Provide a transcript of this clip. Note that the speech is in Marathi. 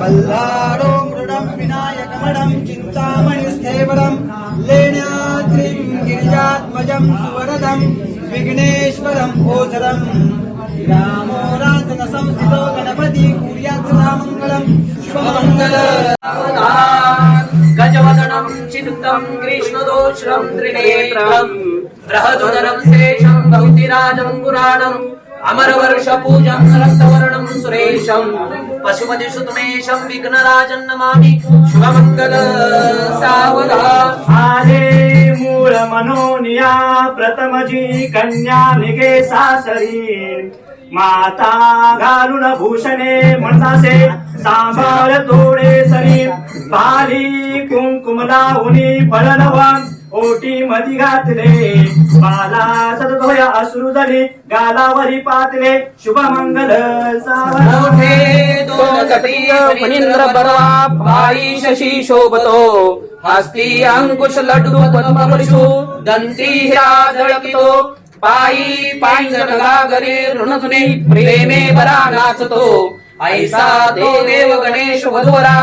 വല്ലാടോ മൃഡം വിനായകമടം ചിന്താമണിസ്ഥേവരം ലേണാദ്രിം ഗിരിജാത്മജം സുവരദം വിഘ്നേശ്വരം ഓസരം രാമോ രാജന സംസ്ഥിതോ ഗണപതി കൂര്യാക്ഷരാമംഗളം ശുഭമംഗല ഗജവദനം ചിന്തം കൃഷ്ണദോഷം ത്രിനേത്രം ബൃഹദുദരം ശേഷം ഭൗതിരാജം പുരാണം अमरवर्षपूजं रक्तवर्णं सुरेशं पशुपतिसुतमेशं विघ्नराजं नमामि। शुभमङ्गल। सावधान आले मूळ मनोनिया प्रथमजी कन्या निगे सासरी माता घालून भूषणे म्हणतासे सांभाळ तोडे सरी पाली कुंकुम लावणी फळनवा ओटी मधी घातले। बाला सतत होया झाली गालावरी पातले शुभ मंगल मोठे फणींद्र बरवा पायी शशी शोभतो. हस्ती अंकुश लड्डू पद्मपरिशु दंती हिरा जळकितो पायी पायंजन गागरी ऋणधुनी प्रेमे बरा नाचतो. ऐसा देव गणेश वधवरा